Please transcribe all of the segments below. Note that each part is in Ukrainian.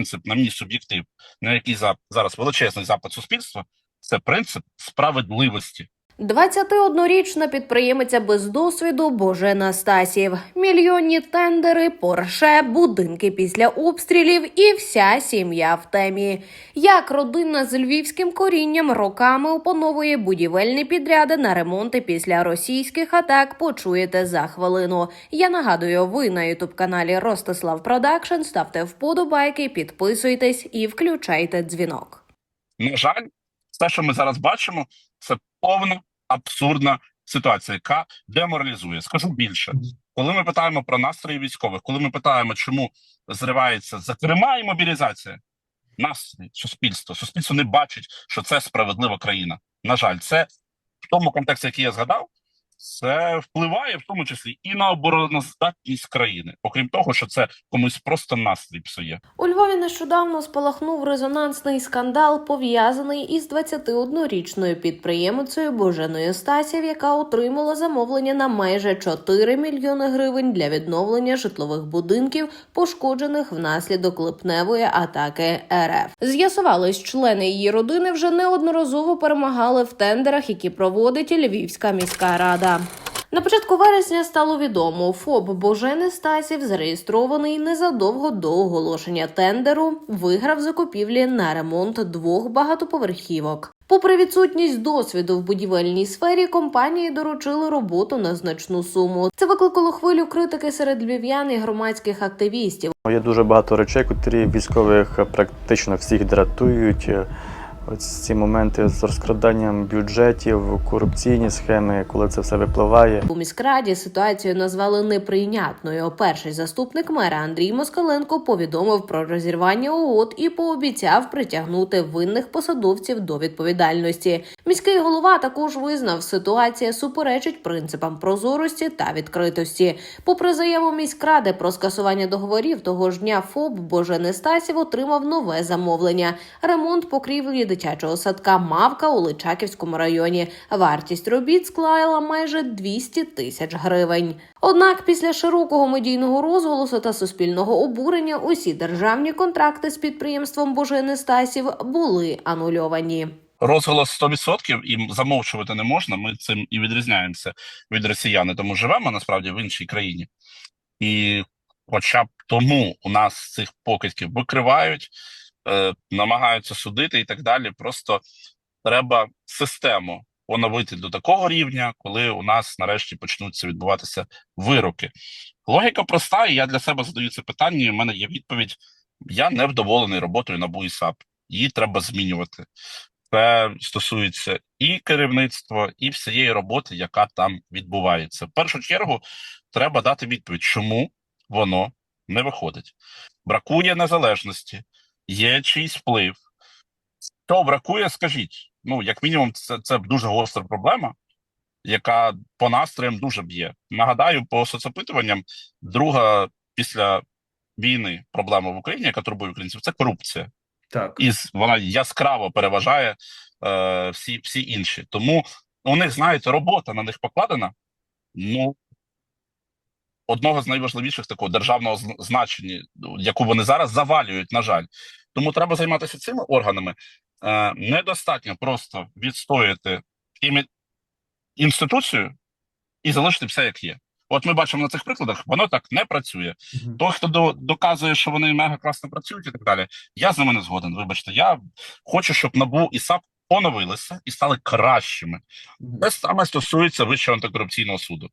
принцип, на мій суб'єктив, на який за- зараз величезний запит суспільства, це принцип справедливості. 21-річна підприємиця без досвіду Божена Стасів. Мільйонні тендери, порше, будинки після обстрілів і вся сім'я в темі. Як родина з львівським корінням роками опановує будівельні підряди на ремонти після російських атак, почуєте за хвилину. Я нагадую, ви на ютуб каналі Ростислав Продакшн. Ставте вподобайки, підписуйтесь і включайте дзвінок. На жаль, все, що ми зараз бачимо, це повна абсурдна ситуація, яка деморалізує. Скажу більше, коли ми питаємо про настрої військових, коли ми питаємо, чому зривається зокрема і мобілізація, настрій суспільство, суспільство не бачить, що це справедлива країна. На жаль, це в тому контексті, який я згадав, це впливає в тому числі і на обороноздатність країни, окрім того, що це комусь просто настрій псує. У Львові нещодавно спалахнув резонансний скандал, пов'язаний із 21-річною підприємицею Боженою Стасів, яка отримала замовлення на майже 4 мільйони гривень для відновлення житлових будинків, пошкоджених внаслідок липневої атаки РФ. З'ясувалось, члени її родини вже неодноразово перемагали в тендерах, які проводить Львівська міська рада. На початку вересня стало відомо, ФОБ Божени Стасів, зареєстрований незадовго до оголошення тендеру, виграв закупівлі на ремонт двох багатоповерхівок. Попри відсутність досвіду в будівельній сфері, компанії доручили роботу на значну суму. Це викликало хвилю критики серед львів'ян і громадських активістів. Є дуже багато речей, котрі військових практично всіх дратують. Ось ці моменти з розкраданням бюджетів, корупційні схеми, коли це все випливає. У міськраді ситуацію назвали неприйнятною. Перший заступник мера Андрій Москаленко повідомив про розірвання угод і пообіцяв притягнути винних посадовців до відповідальності. Міський голова також визнав, ситуація суперечить принципам прозорості та відкритості. Попри заяву міськради про скасування договорів, того ж дня ФОБ Божене Стасів отримав нове замовлення: ремонт покрівлі дитячого садка Мавка у Личаківському районі. Вартість робіт склала майже 200 тисяч гривень. Однак, після широкого медійного розголосу та суспільного обурення, усі державні контракти з підприємством Божени Стасів були анульовані. Розголос 100% і замовчувати не можна. Ми цим і відрізняємося від росіян, тому живемо насправді в іншій країні. І хоча б тому у нас цих покидьків викривають, е, намагаються судити і так далі. Просто треба систему оновити до такого рівня, коли у нас нарешті почнуться відбуватися вироки. Логіка проста, і я для себе задаю це питання. і в мене є відповідь: я не вдоволений роботою НАБУ і САП. Її треба змінювати. Це стосується і керівництва, і всієї роботи, яка там відбувається. В першу чергу треба дати відповідь, чому воно не виходить. Бракує незалежності, є чийсь вплив. Що бракує, скажіть. Ну, як мінімум, це, це дуже гостра проблема, яка по настроям дуже б'є. Нагадаю, по соцопитуванням, друга після війни проблема в Україні, яка турбує українців, це корупція Так. і вона яскраво переважає е, всі, всі інші. Тому у них, знаєте, робота на них покладена. Ну, одного з найважливіших такого державного значення, яку вони зараз завалюють, на жаль. Тому треба займатися цими органами. Е, недостатньо просто відстояти імі... інституцію і залишити все як є. От ми бачимо на цих прикладах, воно так не працює. Мгм. Той, хто до, доказує, що вони мега класно працюють і так далі, я з ними не згоден. Вибачте, я хочу, щоб НАБУ і САП оновилися і стали кращими. Те саме стосується Вищого антикорупційного суду.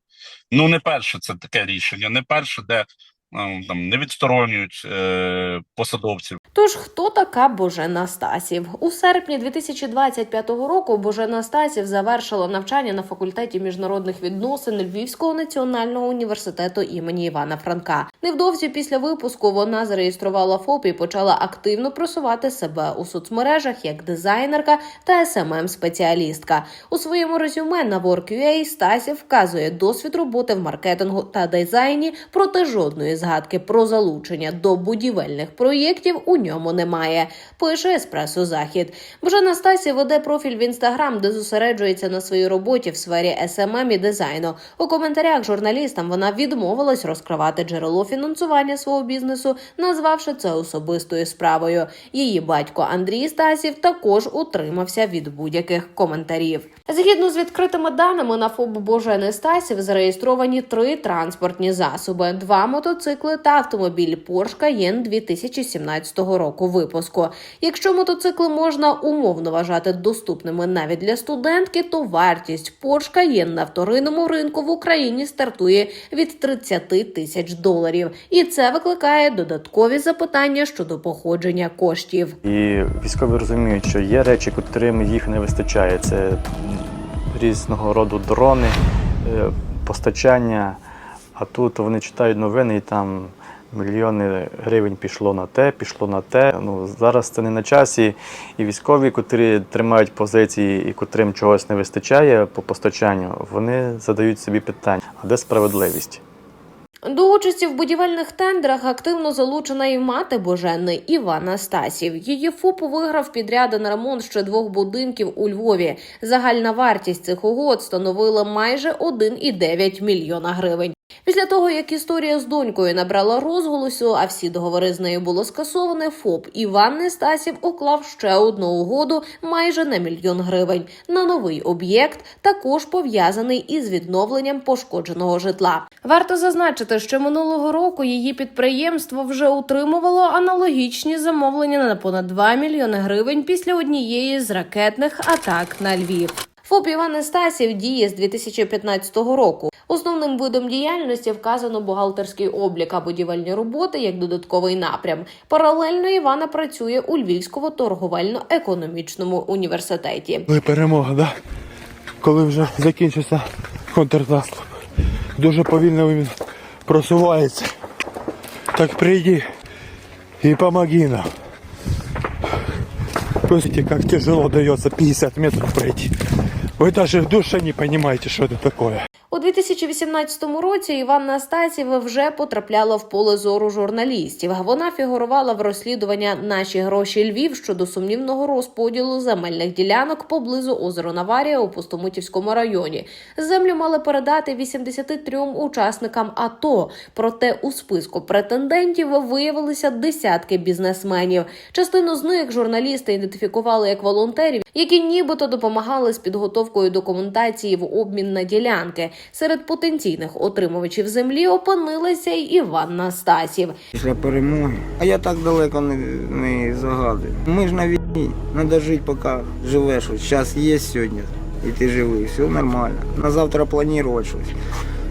Ну, не перше це таке рішення, не перше, де ем, там не відсторонюють е, посадовців. Тож хто така Божена Стасів? У серпні 2025 року Божена Стасів завершила навчання на факультеті міжнародних відносин Львівського національного університету імені Івана Франка. Невдовзі після випуску вона зареєструвала ФОП і почала активно просувати себе у соцмережах як дизайнерка та smm спеціалістка У своєму резюме на Work.ua Стасів вказує досвід роботи в маркетингу та дизайні, проте жодної згадки про залучення до будівельних проєктів у ньому немає. Пише Еспресо Захід. Божена Стасі веде профіль в інстаграм, де зосереджується на своїй роботі в сфері SMM і дизайну. У коментарях журналістам вона відмовилась розкривати джерело фінансування свого бізнесу, назвавши це особистою справою. Її батько Андрій Стасів також утримався від будь-яких коментарів. Згідно з відкритими даними на ФОБ Божени Стасів зареєстровані три транспортні засоби: два мотоцикли та автомобіль Porsche Cayenne 2017 року випуску. Якщо мотоцикли можна умовно вважати доступними навіть для студентки, то вартість Porsche Cayenne на вторинному ринку в Україні стартує від 30 тисяч доларів, і це викликає додаткові запитання щодо походження коштів. І військові розуміють, що є речі, котрим їх не вистачає. Це різного роду дрони, е, постачання. А тут вони читають новини і там мільйони гривень пішло на те, пішло на те. Ну зараз це не на часі. І військові, котрі тримають позиції і котрим чогось не вистачає по постачанню, вони задають собі питання: а де справедливість? До участі в будівельних тендерах активно залучена і мати Божени Івана Стасів. Її ФОП виграв підряди на ремонт ще двох будинків у Львові. Загальна вартість цих угод становила майже 1,9 мільйона гривень. Після того, як історія з донькою набрала розголосу, а всі договори з нею було скасоване, ФОП Іван Нестасів уклав ще одну угоду майже на мільйон гривень на новий об'єкт, також пов'язаний із відновленням пошкодженого житла. Варто зазначити, що минулого року її підприємство вже утримувало аналогічні замовлення на понад 2 мільйони гривень після однієї з ракетних атак на Львів. ФОП Іван Стасів діє з 2015 року. Основним видом діяльності вказано бухгалтерський облік а будівельні роботи як додатковий напрям. Паралельно Івана працює у Львівському торговельно-економічному університеті. Коли перемога, да? коли вже закінчиться контрнаступ. Дуже повільно він просувається. Так прийди і помоги нам. Слушайте, как тяжело дается 50 метров пройти. Вы даже в душе не понимаете, что это такое. У 2018 році Іванна Стасєва вже потрапляла в поле зору журналістів. Вона фігурувала в розслідування Наші гроші Львів щодо сумнівного розподілу земельних ділянок поблизу озера Наварія у Пустомутівському районі. Землю мали передати 83 учасникам АТО. Проте у списку претендентів виявилися десятки бізнесменів. Частину з них журналісти ідентифікували як волонтерів, які нібито допомагали з підготовкою документації в обмін на ділянки. Серед потенційних отримувачів землі опинилася й Іван Настасів. після перемоги. А я так далеко не, не загадую. Ми ж на війні. Треба жити, поки живеш. Ось Час є сьогодні, і ти живий, все нормально. На завтра планувати щось.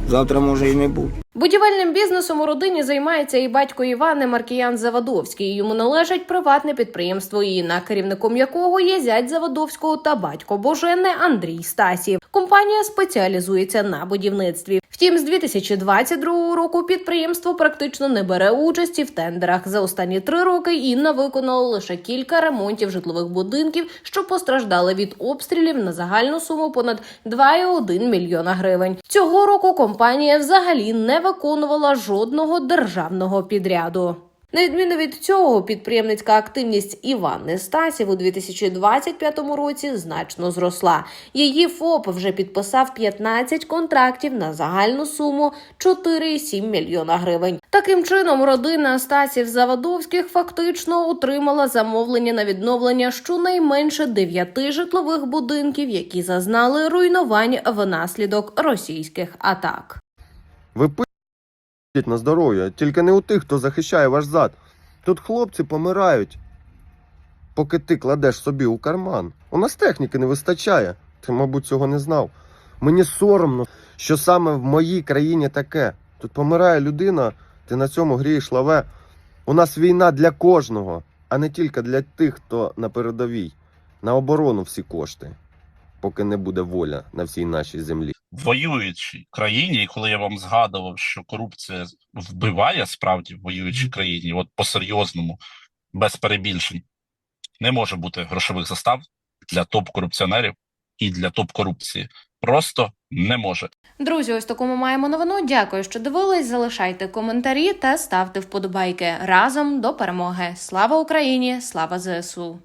Завтра може і не бути. Будівельним бізнесом у родині займається і батько Івани Маркіян Завадовський. Йому належить приватне підприємство Іна, керівником якого є зять Завадовського та батько Божени Андрій Стасів. Компанія спеціалізується на будівництві. Втім, з 2022 року підприємство практично не бере участі в тендерах. За останні три роки Інна виконала лише кілька ремонтів житлових будинків, що постраждали від обстрілів на загальну суму понад 2,1 мільйона гривень. Цього року компанія взагалі не виконувала жодного державного підряду. На відміну від цього, підприємницька активність Івани Стасів у 2025 році значно зросла. Її ФОП вже підписав 15 контрактів на загальну суму 4,7 мільйона гривень. Таким чином, родина Стасів Завадовських фактично отримала замовлення на відновлення щонайменше 9 житлових будинків, які зазнали руйнувань внаслідок російських атак. На здоров'я, тільки не у тих, хто захищає ваш зад. Тут хлопці помирають, поки ти кладеш собі у карман. У нас техніки не вистачає. Ти, мабуть, цього не знав. Мені соромно, що саме в моїй країні таке. Тут помирає людина, ти на цьому грієш лаве. У нас війна для кожного, а не тільки для тих, хто на передовій. На оборону всі кошти, поки не буде воля на всій нашій землі. Воюючій країні, і коли я вам згадував, що корупція вбиває справді в воюючій країні, от по-серйозному, без перебільшень, не може бути грошових застав для топ-корупціонерів і для топ-корупції. Просто не може. Друзі, ось таку ми маємо новину. Дякую, що дивились. Залишайте коментарі та ставте вподобайки разом до перемоги. Слава Україні! Слава ЗСУ!